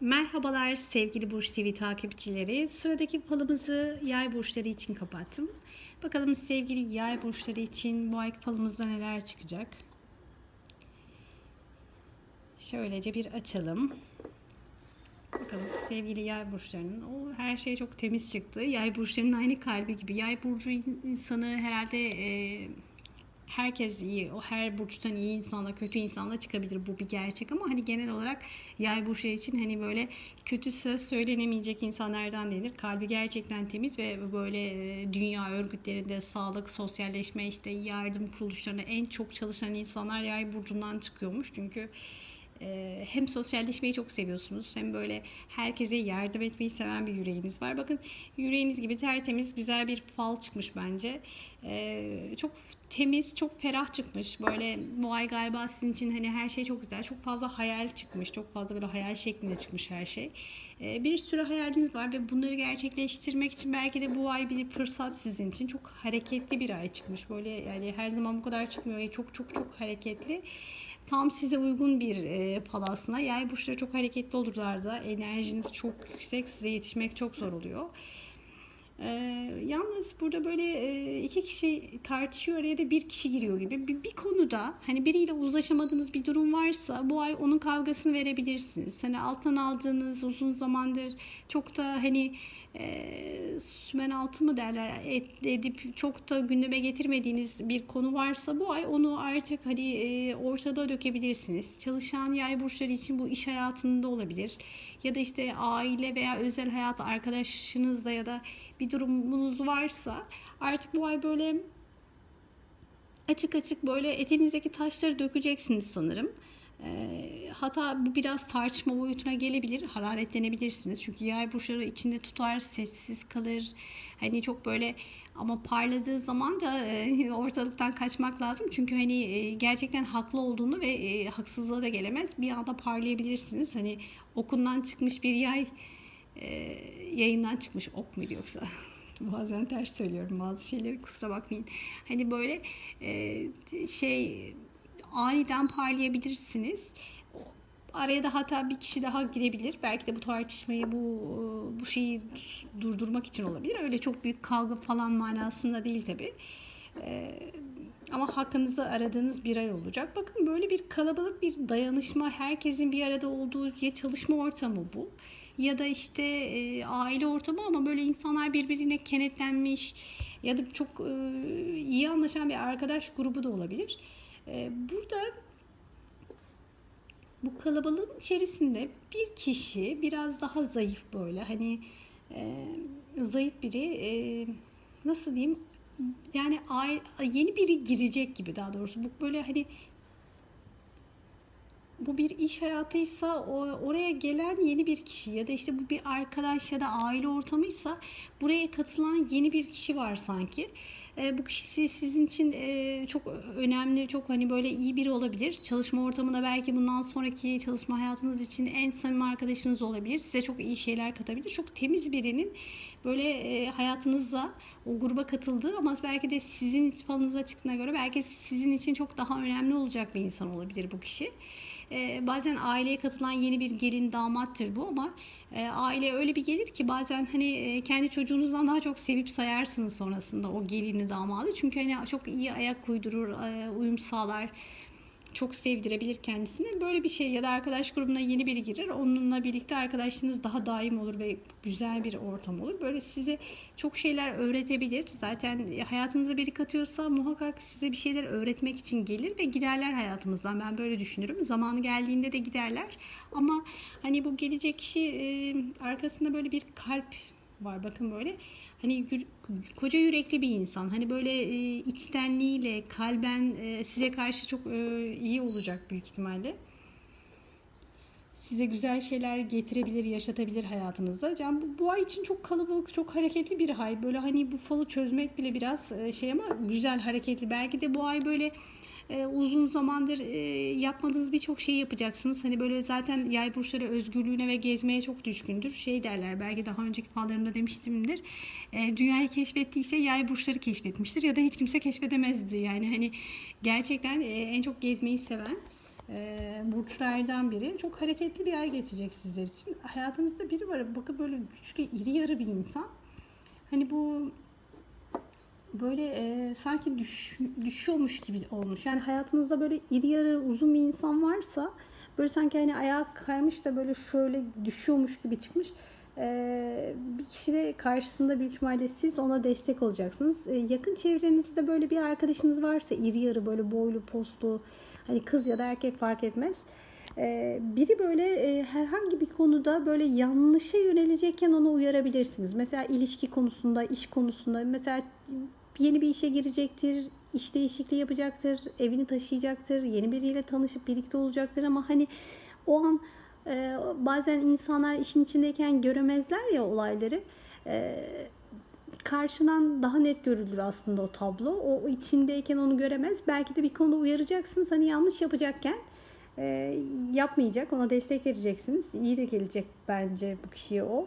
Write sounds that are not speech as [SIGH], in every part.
Merhabalar sevgili Burç TV takipçileri. Sıradaki falımızı yay burçları için kapattım. Bakalım sevgili yay burçları için bu ayki falımızda neler çıkacak. Şöylece bir açalım. Bakalım sevgili yay burçlarının o her şey çok temiz çıktı. Yay burçlarının aynı kalbi gibi. Yay burcu insanı herhalde e, herkes iyi. O her burçtan iyi insanla kötü insanla çıkabilir. Bu bir gerçek ama hani genel olarak yay burçları için hani böyle kötü söz söylenemeyecek insanlardan denir. Kalbi gerçekten temiz ve böyle e, dünya örgütlerinde sağlık, sosyalleşme, işte yardım kuruluşlarında en çok çalışan insanlar yay burcundan çıkıyormuş. Çünkü ee, hem sosyalleşmeyi çok seviyorsunuz hem böyle herkese yardım etmeyi seven bir yüreğiniz var. Bakın yüreğiniz gibi tertemiz güzel bir fal çıkmış bence. Ee, çok temiz, çok ferah çıkmış. Böyle bu ay galiba sizin için hani her şey çok güzel. Çok fazla hayal çıkmış. Çok fazla böyle hayal şeklinde çıkmış her şey. Ee, bir sürü hayaliniz var ve bunları gerçekleştirmek için belki de bu ay bir fırsat sizin için. Çok hareketli bir ay çıkmış. Böyle yani her zaman bu kadar çıkmıyor. Çok çok çok hareketli tam size uygun bir e, palasına. Yay burçları çok hareketli olurlar da enerjiniz çok yüksek size yetişmek çok zor oluyor. E, yalnız burada böyle e, iki kişi tartışıyor araya da bir kişi giriyor gibi. Bir, bir konuda hani biriyle uzlaşamadığınız bir durum varsa bu ay onun kavgasını verebilirsiniz. Hani alttan aldığınız uzun zamandır çok da hani e, sümen altı mı derler edip çok da gündeme getirmediğiniz bir konu varsa bu ay onu artık hani e, ortada dökebilirsiniz. Çalışan yay burçları için bu iş hayatında olabilir. Ya da işte aile veya özel hayat arkadaşınızla ya da bir durumunuz varsa artık bu ay böyle açık açık böyle etinizdeki taşları dökeceksiniz sanırım. E, hatta biraz tartışma boyutuna gelebilir, hararetlenebilirsiniz. Çünkü yay burçları içinde tutar, sessiz kalır. Hani çok böyle ama parladığı zaman da e, [LAUGHS] ortalıktan kaçmak lazım. Çünkü hani e, gerçekten haklı olduğunu ve e, haksızlığa da gelemez. Bir anda parlayabilirsiniz. Hani okundan çıkmış bir yay yayından çıkmış ok muydu yoksa? [LAUGHS] Bazen ters söylüyorum bazı şeyleri kusura bakmayın. Hani böyle şey aniden parlayabilirsiniz. Araya da hatta bir kişi daha girebilir. Belki de bu tartışmayı, bu bu şeyi durdurmak için olabilir. Öyle çok büyük kavga falan manasında değil tabi. Ee, ama hakkınızda aradığınız bir ay olacak. Bakın böyle bir kalabalık bir dayanışma, herkesin bir arada olduğu ya çalışma ortamı bu ya da işte e, aile ortamı ama böyle insanlar birbirine kenetlenmiş ya da çok e, iyi anlaşan bir arkadaş grubu da olabilir. E, burada bu kalabalığın içerisinde bir kişi biraz daha zayıf böyle. Hani e, zayıf biri e, nasıl diyeyim? Yani yeni biri girecek gibi daha doğrusu. Bu böyle hani bu bir iş hayatıysa oraya gelen yeni bir kişi ya da işte bu bir arkadaş ya da aile ortamıysa buraya katılan yeni bir kişi var sanki. E, bu kişi sizin için e, çok önemli, çok hani böyle iyi biri olabilir. Çalışma ortamında belki bundan sonraki çalışma hayatınız için en samimi arkadaşınız olabilir. Size çok iyi şeyler katabilir. Çok temiz birinin böyle e, hayatınızda o gruba katıldığı ama belki de sizin falınıza çıktığına göre belki sizin için çok daha önemli olacak bir insan olabilir bu kişi. E, bazen aileye katılan yeni bir gelin damattır bu ama e, aile öyle bir gelir ki bazen hani e, kendi çocuğunuzdan daha çok sevip sayarsınız sonrasında o gelini damadı. Çünkü hani çok iyi ayak uydurur, e, uyum sağlar çok sevdirebilir kendisini. Böyle bir şey ya da arkadaş grubuna yeni biri girer. Onunla birlikte arkadaşlığınız daha daim olur ve güzel bir ortam olur. Böyle size çok şeyler öğretebilir. Zaten hayatınıza biri katıyorsa muhakkak size bir şeyler öğretmek için gelir ve giderler hayatımızdan. Ben böyle düşünürüm. Zamanı geldiğinde de giderler. Ama hani bu gelecek kişi arkasında böyle bir kalp var. Bakın böyle hani koca yürekli bir insan. Hani böyle e, içtenliğiyle, kalben e, size karşı çok e, iyi olacak büyük ihtimalle. Size güzel şeyler getirebilir, yaşatabilir hayatınızda. Yani bu, bu ay için çok kalabalık, çok hareketli bir ay. Böyle hani bu falı çözmek bile biraz e, şey ama güzel, hareketli. Belki de bu ay böyle e, uzun zamandır e, yapmadığınız birçok şeyi yapacaksınız. Hani böyle zaten yay burçları özgürlüğüne ve gezmeye çok düşkündür. Şey derler belki daha önceki fallarımda demiştimdir. E, dünyayı keşfettiyse yay burçları keşfetmiştir ya da hiç kimse keşfedemezdi. Yani hani gerçekten e, en çok gezmeyi seven e, burçlardan biri. Çok hareketli bir ay geçecek sizler için. Hayatınızda biri var. Bakın böyle güçlü, iri yarı bir insan. Hani bu böyle e, sanki düş, düşüyormuş gibi olmuş. Yani hayatınızda böyle iri yarı uzun bir insan varsa böyle sanki hani ayağı kaymış da böyle şöyle düşüyormuş gibi çıkmış. E, bir kişi de karşısında büyük ihtimalle siz ona destek olacaksınız. E, yakın çevrenizde böyle bir arkadaşınız varsa iri yarı böyle boylu postlu hani kız ya da erkek fark etmez. E, biri böyle e, herhangi bir konuda böyle yanlışa yönelecekken onu uyarabilirsiniz. Mesela ilişki konusunda, iş konusunda mesela yeni bir işe girecektir, iş değişikliği yapacaktır, evini taşıyacaktır, yeni biriyle tanışıp birlikte olacaktır ama hani o an e, bazen insanlar işin içindeyken göremezler ya olayları. E, karşıdan daha net görülür aslında o tablo. O, içindeyken onu göremez. Belki de bir konuda uyaracaksınız. Hani yanlış yapacakken e, yapmayacak. Ona destek vereceksiniz. İyi de gelecek bence bu kişiye o.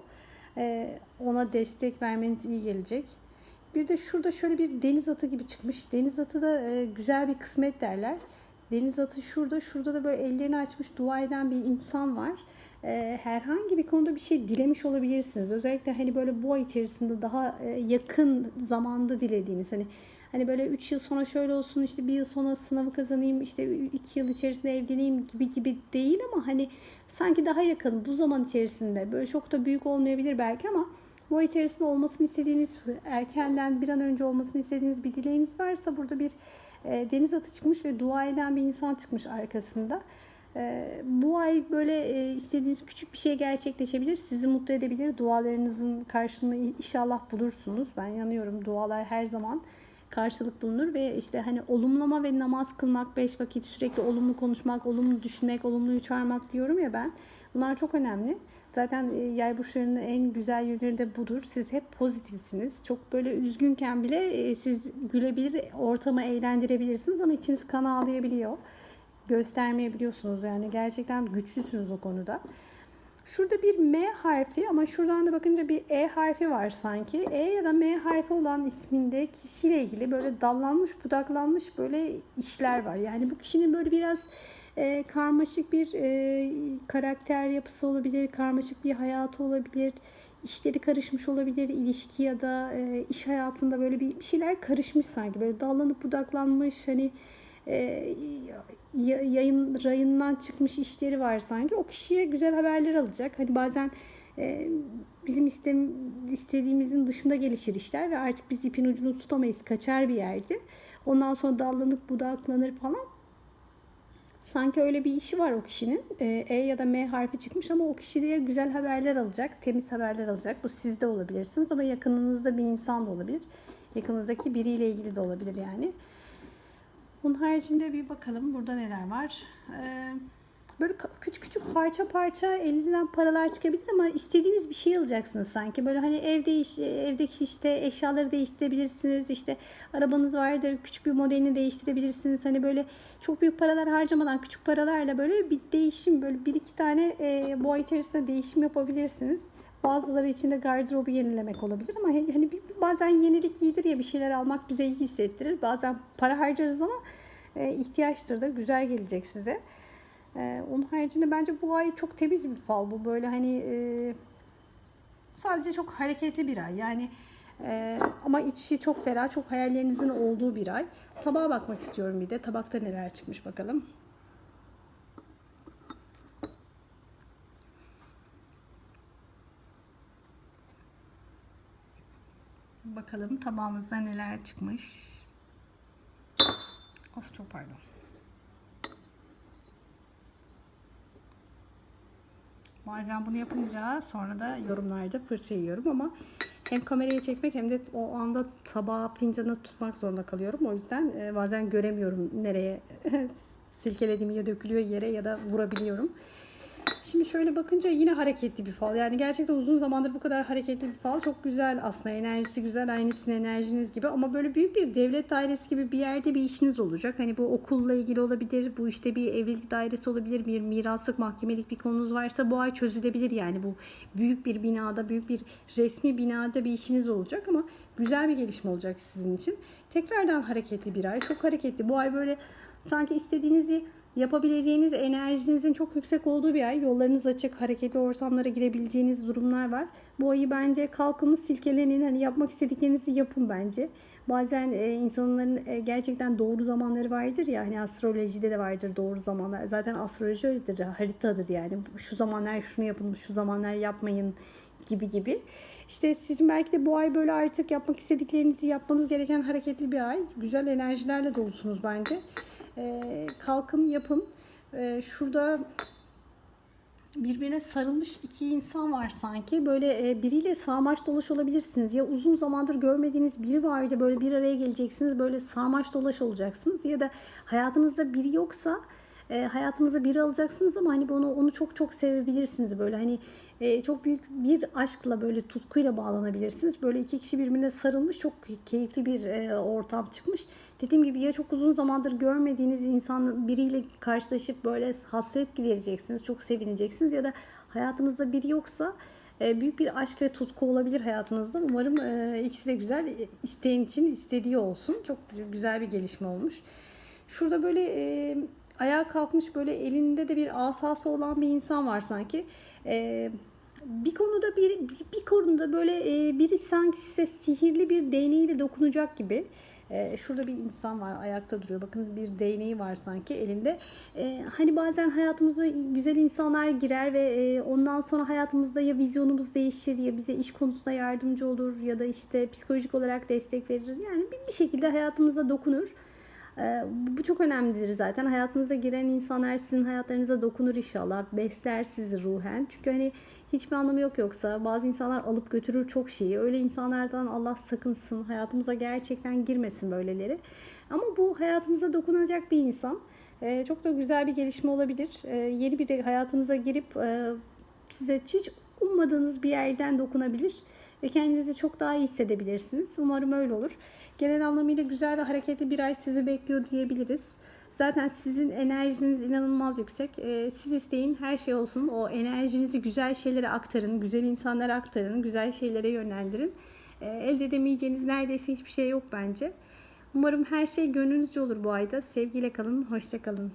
E, ona destek vermeniz iyi gelecek. Bir de şurada şöyle bir deniz atı gibi çıkmış. Deniz atı da e, güzel bir kısmet derler. Deniz atı şurada, şurada da böyle ellerini açmış dua eden bir insan var. E, herhangi bir konuda bir şey dilemiş olabilirsiniz. Özellikle hani böyle bu ay içerisinde daha e, yakın zamanda dilediğiniz hani hani böyle 3 yıl sonra şöyle olsun işte bir yıl sonra sınavı kazanayım işte 2 yıl içerisinde evleneyim gibi gibi değil ama hani sanki daha yakın bu zaman içerisinde böyle çok da büyük olmayabilir belki ama ay içerisinde olmasını istediğiniz, erkenden bir an önce olmasını istediğiniz bir dileğiniz varsa burada bir e, deniz atı çıkmış ve dua eden bir insan çıkmış arkasında. E, bu ay böyle e, istediğiniz küçük bir şey gerçekleşebilir. Sizi mutlu edebilir. Dualarınızın karşılığını inşallah bulursunuz. Ben yanıyorum. Dualar her zaman karşılık bulunur ve işte hani olumlama ve namaz kılmak, beş vakit sürekli olumlu konuşmak, olumlu düşünmek, olumluyu çağırmak diyorum ya ben. Bunlar çok önemli. Zaten e, yay burçlarının en güzel yönleri de budur. Siz hep pozitifsiniz. Çok böyle üzgünken bile e, siz gülebilir, ortamı eğlendirebilirsiniz ama içiniz kan ağlayabiliyor. Göstermeyebiliyorsunuz yani. Gerçekten güçlüsünüz o konuda. Şurada bir M harfi ama şuradan da bakınca bir E harfi var sanki. E ya da M harfi olan isminde kişiyle ilgili böyle dallanmış, budaklanmış böyle işler var. Yani bu kişinin böyle biraz e, karmaşık bir e, karakter yapısı olabilir, karmaşık bir hayatı olabilir, işleri karışmış olabilir, ilişki ya da e, iş hayatında böyle bir, bir şeyler karışmış sanki böyle dallanıp budaklanmış hani e, yayın rayından çıkmış işleri var sanki. O kişiye güzel haberler alacak. Hani bazen e, bizim istem, istediğimizin dışında gelişir işler ve artık biz ipin ucunu tutamayız. Kaçar bir yerde. Ondan sonra dallanıp budaklanır falan. Sanki öyle bir işi var o kişinin. E, e ya da M harfi çıkmış ama o kişiye güzel haberler alacak, temiz haberler alacak. Bu sizde olabilirsiniz ama yakınınızda bir insan da olabilir. Yakınınızdaki biriyle ilgili de olabilir yani. Bunun haricinde bir bakalım burada neler var. Ee, böyle küçük küçük parça parça elinizden paralar çıkabilir ama istediğiniz bir şey alacaksınız sanki. Böyle hani evde iş, evdeki işte eşyaları değiştirebilirsiniz. İşte arabanız vardır küçük bir modelini değiştirebilirsiniz. Hani böyle çok büyük paralar harcamadan küçük paralarla böyle bir değişim böyle bir iki tane e, bu ay içerisinde değişim yapabilirsiniz. Bazıları için de gardırobu yenilemek olabilir ama hani bazen yenilik iyidir ya bir şeyler almak bize iyi hissettirir. Bazen para harcarız ama e, ihtiyaçtır da güzel gelecek size. E, onun haricinde bence bu ay çok temiz bir fal. Bu böyle hani e, sadece çok hareketli bir ay. Yani e, ama içi çok ferah, çok hayallerinizin olduğu bir ay. Tabağa bakmak istiyorum bir de. Tabakta neler çıkmış bakalım. Bakalım tabağımızda neler çıkmış. Of çok pardon. Bazen bunu yapınca sonra da yorumlarda fırça yiyorum ama hem kamerayı çekmek hem de o anda tabağı fincanı tutmak zorunda kalıyorum. O yüzden e, bazen göremiyorum nereye [LAUGHS] silkelediğimi ya dökülüyor yere ya da vurabiliyorum. Şimdi şöyle bakınca yine hareketli bir fal. Yani gerçekten uzun zamandır bu kadar hareketli bir fal. Çok güzel aslında. Enerjisi güzel. Aynı sizin enerjiniz gibi. Ama böyle büyük bir devlet dairesi gibi bir yerde bir işiniz olacak. Hani bu okulla ilgili olabilir. Bu işte bir evlilik dairesi olabilir. Bir miraslık mahkemelik bir konunuz varsa bu ay çözülebilir. Yani bu büyük bir binada, büyük bir resmi binada bir işiniz olacak. Ama güzel bir gelişme olacak sizin için. Tekrardan hareketli bir ay. Çok hareketli. Bu ay böyle sanki istediğinizi Yapabileceğiniz enerjinizin çok yüksek olduğu bir ay. Yollarınız açık, hareketli ortamlara girebileceğiniz durumlar var. Bu ayı bence kalkın, silkelenin, hani yapmak istediklerinizi yapın bence. Bazen e, insanların e, gerçekten doğru zamanları vardır ya hani astrolojide de vardır doğru zamanlar. Zaten astroloji öyledir, haritadır yani. Şu zamanlar şunu yapın, şu zamanlar yapmayın gibi gibi. İşte sizin belki de bu ay böyle artık yapmak istediklerinizi yapmanız gereken hareketli bir ay. Güzel enerjilerle dolusunuz bence. Ee, kalkın yapın. Ee, şurada birbirine sarılmış iki insan var sanki. Böyle e, biriyle sağmaş dolaş olabilirsiniz. Ya uzun zamandır görmediğiniz biri vardı böyle bir araya geleceksiniz. Böyle sağmaş dolaş olacaksınız. Ya da hayatınızda biri yoksa e, hayatınıza biri alacaksınız ama hani onu onu çok çok sevebilirsiniz böyle hani e, çok büyük bir aşkla böyle tutkuyla bağlanabilirsiniz. Böyle iki kişi birbirine sarılmış çok keyifli bir e, ortam çıkmış. Dediğim gibi ya çok uzun zamandır görmediğiniz insan biriyle karşılaşıp böyle hasret gidereceksiniz, çok sevineceksiniz ya da hayatınızda biri yoksa e, büyük bir aşk ve tutku olabilir hayatınızda. Umarım e, ikisi de güzel. isteyen için istediği olsun. Çok güzel bir gelişme olmuş. Şurada böyle e, ayağa kalkmış böyle elinde de bir asası olan bir insan var sanki. E, bir konuda bir bir konuda böyle e, biri sanki size sihirli bir değneğiyle dokunacak gibi. E, şurada bir insan var ayakta duruyor. Bakın bir değneği var sanki elinde. E, hani bazen hayatımıza güzel insanlar girer ve e, ondan sonra hayatımızda ya vizyonumuz değişir ya bize iş konusunda yardımcı olur ya da işte psikolojik olarak destek verir. Yani bir, bir şekilde hayatımıza dokunur. Ee, Bu çok önemlidir zaten. Hayatınıza giren insanlar sizin hayatlarınıza dokunur inşallah. Besler sizi ruhen. Çünkü hani hiçbir anlamı yok yoksa. Bazı insanlar alıp götürür çok şeyi. Öyle insanlardan Allah sakınsın. Hayatımıza gerçekten girmesin böyleleri. Ama bu hayatınıza dokunacak bir insan. Ee, Çok da güzel bir gelişme olabilir. Ee, Yeni biri hayatınıza girip e, size hiç ummadığınız bir yerden dokunabilir ve kendinizi çok daha iyi hissedebilirsiniz. Umarım öyle olur. Genel anlamıyla güzel ve hareketli bir ay sizi bekliyor diyebiliriz. Zaten sizin enerjiniz inanılmaz yüksek. Ee, siz isteyin her şey olsun. O enerjinizi güzel şeylere aktarın, güzel insanlara aktarın, güzel şeylere yönlendirin. Ee, elde edemeyeceğiniz neredeyse hiçbir şey yok bence. Umarım her şey gönlünüzce olur bu ayda. Sevgiyle kalın, hoşça kalın.